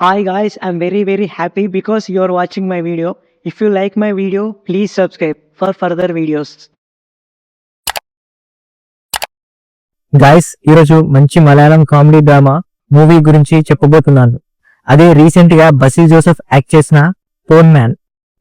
Hi guys, I'm very very happy because you are watching my video. If you like my video, please subscribe for further videos. Guys ఈరోజు మంచి Malayalam comedy drama movie గురించి చెప్పబోతున్నాను అదే రీసెంట్గా Basil Joseph act చేసిన Ponman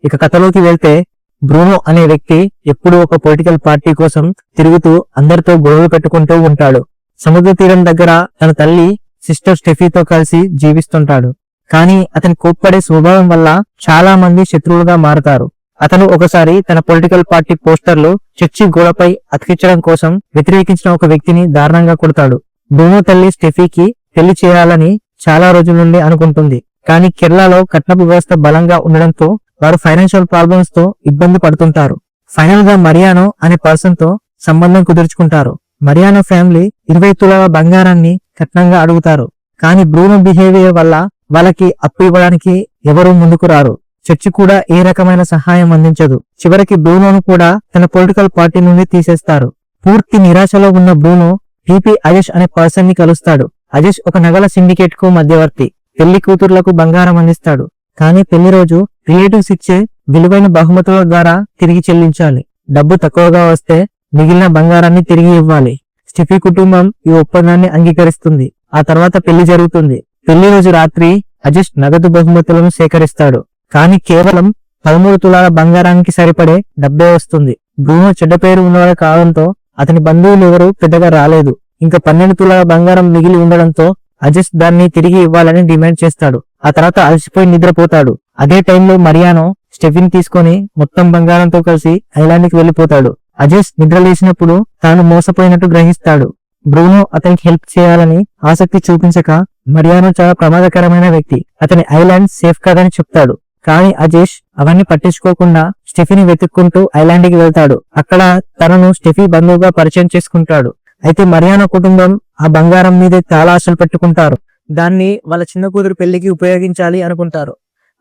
ఇక కథలోకి వెళ్తే బ్రూనో అనే వ్యక్తి ఎప్పుడూ ఒక పొలిటికల్ పార్టీ కోసం తిరుగుతూ అందరితో గొడవలు పెట్టుకుంటూ ఉంటాడు సముద్ర తీరం దగ్గర తన తల్లి సిస్టర్ స్టెఫీతో కలిసి జీవిస్తుంటాడు కానీ అతని కోప్పడే స్వభావం వల్ల చాలా మంది శత్రువులుగా మారతారు. అతను ఒకసారి తన పొలిటికల్ పార్టీ పోస్టర్లు చర్చి గోడపై అతికించడం కోసం వ్యతిరేకించిన ఒక వ్యక్తిని దారుణంగా కొడతాడు. భూమో తల్లి స్టెఫీకి పెళ్ళి చేయాలని చాలా రోజుల నుండి అనుకుంటుంది. కానీ కేరళలో కట్నపు వ్యవస్థ బలంగా ఉండడంతో వారు ఫైనాన్షియల్ ప్రాబ్లమ్స్తో ఇబ్బంది పడుతుంటారు. ఫైనల్గా మరియానో అనే పర్సన్తో సంబంధం కుదుర్చుకుంటారు. మరియానో ఫ్యామిలీ ఇరవై తులాల బంగారాన్ని కట్నంగా అడుగుతారు. కానీ బ్రూనో బిహేవియర్ వల్ల వాళ్ళకి అప్పు ఇవ్వడానికి ఎవరూ ముందుకు రారు. చర్చి కూడా ఏ రకమైన సహాయం అందించదు. చివరికి బ్రూనోను కూడా తన పొలిటికల్ పార్టీ నుండి తీసేస్తారు. పూర్తి నిరాశలో ఉన్న బ్రూనో పిపి అజేష్ అనే పర్సన్ని కలుస్తాడు. అజేష్ ఒక నగల సిండికేట్కు మధ్యవర్తి. పెళ్ళి కూతుర్లకు బంగారం అందిస్తాడు. కానీ పెళ్ళి రోజు రిలేటివ్స్ ఇచ్చే విలువైన బహుమతుల ద్వారా తిరిగి చెల్లించాలి. డబ్బు తక్కువగా వస్తే మిగిలిన బంగారాన్ని తిరిగి ఇవ్వాలి. స్టిఫీ కుటుంబం ఈ ఒప్పందాన్ని అంగీకరిస్తుంది. ఆ తర్వాత పెళ్ళి జరుగుతుంది. పెళ్ళి రోజు రాత్రి అజిష్ నగదు బహుమతులను సేకరిస్తాడు. కానీ కేవలం పదమూడు తులాల బంగారానికి సరిపడే డబ్బే వస్తుంది. బ్రూనో చెడ్డ పేరు ఉన్నవాడు కావడంతో అతని బంధువులు ఎవరు పెద్దగా రాలేదు. ఇంకా పన్నెండు తులాల బంగారం మిగిలి ఉండడంతో అజిష్ దాన్ని తిరిగి ఇవ్వాలని డిమాండ్ చేస్తాడు. ఆ తర్వాత అలసిపోయి నిద్రపోతాడు. అదే టైంలో మరియానో స్టెఫిన్ తీసుకొని మొత్తం బంగారంతో కలిసి ఐలాండ్కి వెళ్ళిపోతాడు అజస్ నిద్ర లేచినప్పుడు తాను మోసపోయినట్టు గ్రహిస్తాడు. బ్రూనో అతనికి హెల్ప్ చేయాలని ఆసక్తి చూపించక మరియానో చాలా ప్రమాదకరమైన వ్యక్తి. అతని ఐలాండ్ సేఫ్ కాదని చెప్తాడు. కానీ అజేష్ అవన్నీ పట్టించుకోకుండా స్టెఫీని వెతుక్కుంటూ ఐలాండ్కి వెళ్తాడు. అక్కడ తనను స్టెఫీ బంధువుగా పరిచయం చేసుకుంటాడు. అయితే మరియానో కుటుంబం ఆ బంగారం మీదే చాలా ఆశలు పెట్టుకుంటారు. దాన్ని వాళ్ళ చిన్న కూతురు పెళ్ళికి ఉపయోగించాలి అనుకుంటారు.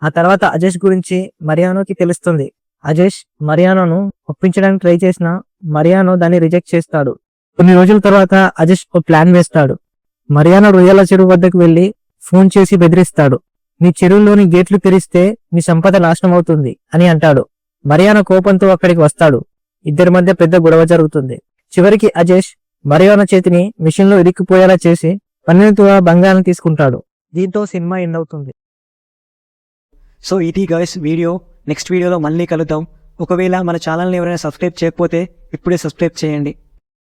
ఆ తర్వాత అజేష్ గురించి మరియానోకి తెలుస్తుంది. అజేష్ మరియానోను ఒప్పించడానికి ట్రై చేసిన మరియానో దాన్ని రిజెక్ట్ చేస్తాడు. కొన్ని రోజుల తర్వాత అజేష్ ఓ ప్లాన్ వేస్తాడు. మరియానా రొయ్యల చెరువు వద్దకు వెళ్ళి ఫోన్ చేసి బెదిరిస్తాడు. మీ చెరువులోని గేట్లు తెరిస్తే నీ సంపద నాశనం అవుతుంది అని అంటాడు. మరియానో కోపంతో అక్కడికి వస్తాడు. ఇద్దరి మధ్య పెద్ద గొడవ జరుగుతుంది. చివరికి అజేష్ మరియానో చేతిని మిషన్లో చేసి పన్నెండు తులాల బంగారం తీసుకుంటాడు. దీంతో సినిమా ఎండ్ అవుతుంది. సో ఇది గైస్ వీడియో నెక్స్ట్ వీడియోలో మళ్ళీ కలుద్దాం. ఒకవేళ మన ఛానల్ని ఎవరైనా సబ్స్క్రైబ్ చేయకపోతే ఇప్పుడే సబ్స్క్రైబ్ చేయండి.